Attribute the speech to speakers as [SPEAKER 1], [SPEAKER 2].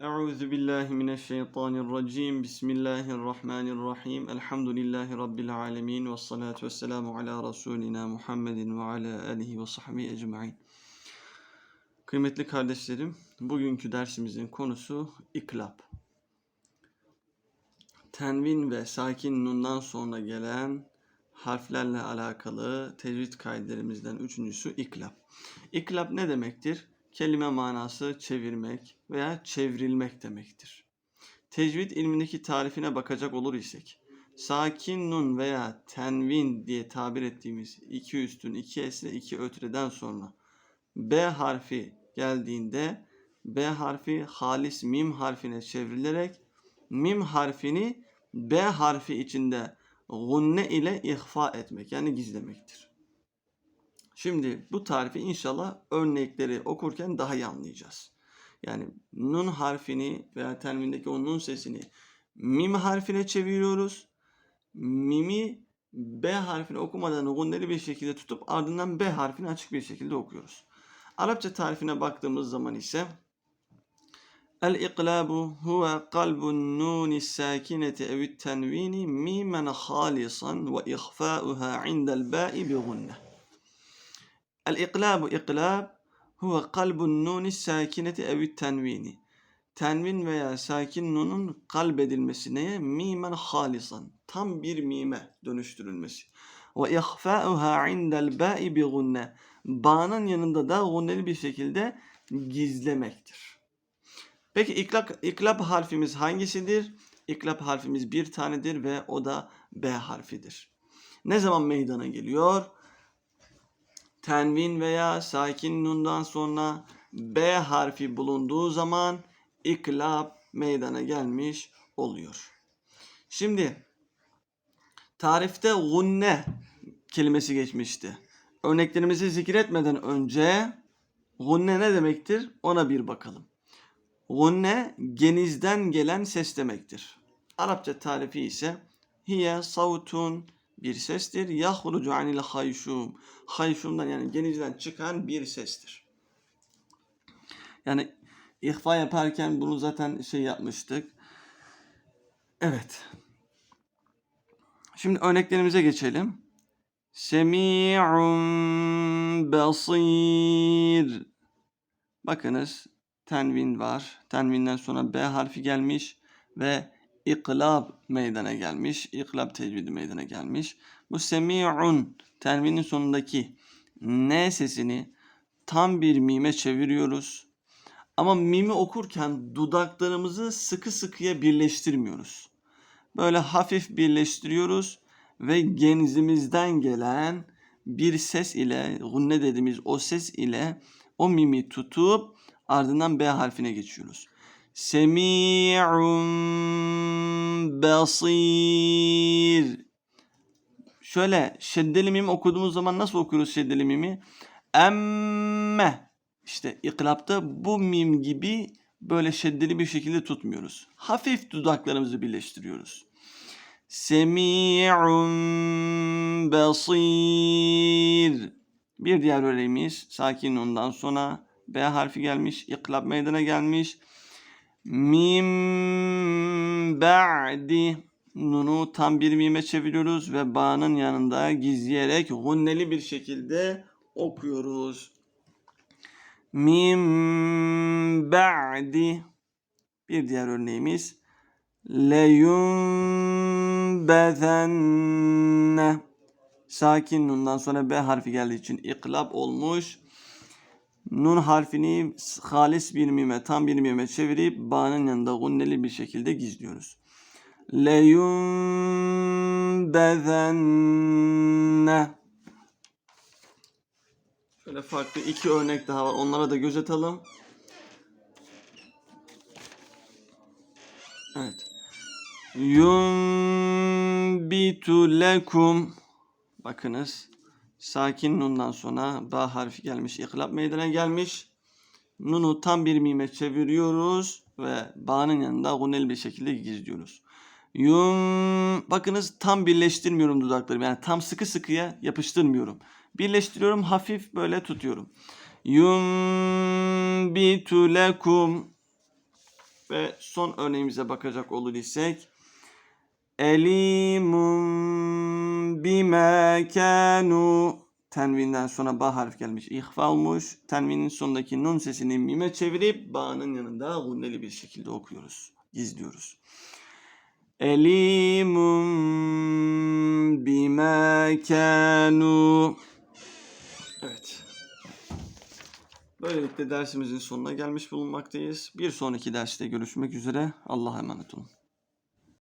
[SPEAKER 1] Euzu billahi mineşşeytanirracim. Bismillahirrahmanirrahim. Elhamdülillahi rabbil alamin ve salatu vesselamu ala rasulina Muhammedin ve ala alihi ve sahbihi ecmaîn. Kıymetli kardeşlerim, bugünkü dersimizin konusu iklab. Tenvin ve sakin nundan sonra gelen harflerle alakalı tecvid kaidelerimizden üçüncüsü iklab. İklab ne demektir? Kelime manası çevirmek veya çevrilmek demektir. Tecvid ilmindeki tarifine bakacak olur isek, sakin nun veya tenvin diye tabir ettiğimiz iki üstün, iki esre, iki ötreden sonra B harfi geldiğinde B harfi halis mim harfine çevrilerek mim harfini B harfi içinde gunne ile ihfa etmek yani gizlemektir. Şimdi bu tarifi inşallah örnekleri okurken daha iyi anlayacağız. Yani nun harfini veya termindeki o nun sesini mim harfine çeviriyoruz. Mimi B harfini okumadan gunneli bir şekilde tutup ardından B harfini açık bir şekilde okuyoruz. Arapça tarifine baktığımız zaman ise El-iklabu huve kalbun nuni sakineti evit tenvini mimen halisan ve ihfa'uha indel ba'i bi gunneh. El-iklabu iklab huve kalbun nuni sakineti evit tenvini. Tenvin veya sakin nunun kalbedilmesi neye? Mimen halisan. Tam bir mime dönüştürülmesi. Ve ihfa'uha indel ba'i bi gunne. Ba'nın yanında da gunneli bir şekilde gizlemektir. Peki iklab, iklab harfimiz hangisidir? İklab harfimiz bir tanedir ve o da B harfidir. Ne zaman meydana geliyor? Tenvin veya sakin nundan sonra B harfi bulunduğu zaman iklab meydana gelmiş oluyor. Şimdi tarifte gunne kelimesi geçmişti. Örneklerimizi zikretmeden önce gunne ne demektir ona bir bakalım. Gunne genizden gelen ses demektir. Arapça tarifi ise hiye savtun bir sestir. Yahrucu anil hayşum. Hayşumdan yani genizden çıkan bir sestir. Yani ihfa yaparken bunu zaten şey yapmıştık. Evet. Şimdi örneklerimize geçelim. Semi'un basir. Bakınız tenvin var. Tenvinden sonra B harfi gelmiş ve iklab meydana gelmiş. İklab tecvidi meydana gelmiş. Bu semi'un terminin sonundaki n sesini tam bir mime çeviriyoruz. Ama mimi okurken dudaklarımızı sıkı sıkıya birleştirmiyoruz. Böyle hafif birleştiriyoruz ve genzimizden gelen bir ses ile, gunne dediğimiz o ses ile o mimi tutup ardından B harfine geçiyoruz. Semi'un basir. Şöyle şeddeli mim okuduğumuz zaman nasıl okuyoruz şeddeli mimi? Emme. İşte iklapta bu mim gibi böyle şeddeli bir şekilde tutmuyoruz. Hafif dudaklarımızı birleştiriyoruz. Semi'un basir. Bir diğer örneğimiz sakin ondan sonra B harfi gelmiş, iklap meydana gelmiş. Mim ba'di nunu tam bir mime çeviriyoruz ve ba'nın yanında gizleyerek gunneli bir şekilde okuyoruz. Mim ba'di bir diğer örneğimiz leyunbezenne sakin nundan sonra B harfi geldiği için iklab olmuş. Nun harfini halis bir mime, tam bir mime çevirip ba'nın yanında gunneli bir şekilde gizliyoruz. Leyunbezenne Şöyle farklı iki örnek daha var. Onlara da göz atalım. Evet. Yunbitu lekum Bakınız. Sakin nundan sonra ba harfi gelmiş. İklap meydana gelmiş. Nunu tam bir mime çeviriyoruz ve ba'nın yanında gunel bir şekilde gizliyoruz. Yum bakınız tam birleştirmiyorum dudaklarımı. Yani tam sıkı sıkıya yapıştırmıyorum. Birleştiriyorum hafif böyle tutuyorum. Yum bitu lekum Ve son örneğimize bakacak olur isek Elimun bime kanu Tenvinden sonra ba harf gelmiş. İhfa olmuş. Tenvinin sonundaki nun sesini mime çevirip ba'nın yanında gunneli bir şekilde okuyoruz. Gizliyoruz. Elimun bime kanu Evet. Böylelikle dersimizin sonuna gelmiş bulunmaktayız. Bir sonraki derste görüşmek üzere. Allah'a emanet olun.